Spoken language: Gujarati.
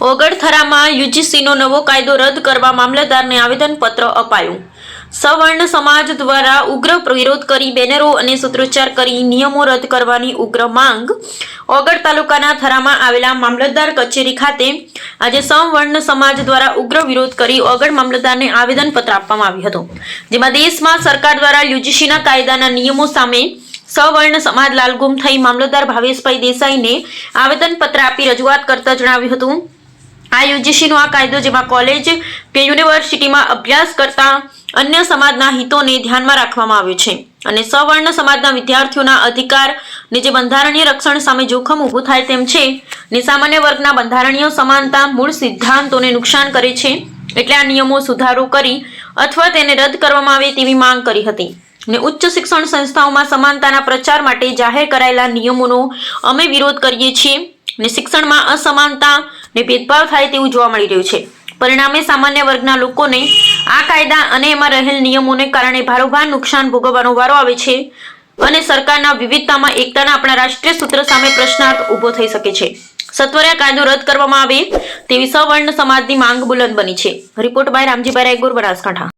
ઓગળથરામાં યુજીસીનો નવો કાયદો રદ કરવા મામલતદારને આવેદનપત્ર અપાયું. સવર્ણ સમાજ દ્વારા ઉગ્ર વિરોધ કરી બેનરો અને સૂત્રોચ્ચાર કરી નિયમો રદ કરવાની ઉગ્ર માંગ ઓગળ તાલુકાના થરામાં આવેલા મામલતદાર કચેરી ખાતે આજે સવર્ણ સમાજ દ્વારા ઉગ્ર વિરોધ કરી ઓગળ મામલતદારને આવેદનપત્ર આપવામાં આવ્યું હતું. જેમાં દેશમાં સરકાર દ્વારા યુજીસીના કાયદાના નિયમો સામે સવર્ણ સમાજ લાલગુમ થઈ મામલતદાર ભાવેશભાઈ દેસાઈને આવેદનપત્ર આપી રજૂઆત કરતા જણાવ્યું હતું આ યુજીસીનો આ કાયદો જેમાં કોલેજ કે યુનિવર્સિટીમાં અભ્યાસ કરતા અન્ય સમાજના હિતોને ધ્યાનમાં રાખવામાં આવ્યું છે. અને સવર્ણ સમાજના વિદ્યાર્થીઓના અધિકાર ને જે બંધારણીય રક્ષણ સામે જોખમ ઊભું થાય તેમ છે ને સામાન્ય વર્ગના બંધારણીય સમાનતા મૂળ સિદ્ધાંતોને નુકસાન કરે છે એટલે આ નિયમો સુધારો કરી અથવા તેને રદ કરવામાં આવે તેવી માંગ કરી હતી. ને ઉચ્ચ શિક્ષણ સંસ્થાઓમાં સમાનતાના પ્રચાર માટે જાહેર કરાયેલા નિયમોનો અમે વિરોધ કરીએ છીએ. ને શિક્ષણમાં અસમાનતા ને ભેદભાવ થાય તેવું જોવા મળી રહ્યું છે. પરિણામે સામાન્ય વર્ગના લોકોને આ કાયદા અને એમાં રહેલ નિયમોને કારણે ભારોભાર નુકસાન ભોગવવાનો વારો આવે છે અને સરકારના વિવિધતામાં એકતાના આપણા રાષ્ટ્રીય સૂત્ર સામે પ્રશ્નાર્થ ઊભો થઈ શકે છે. સત્વરે કાયદો રદ કરવામાં આવે તેવી સવર્ણ સમાજની માંગ બુલંદ બની છે. Report by Ramjibhai Raygur, Banaskantha.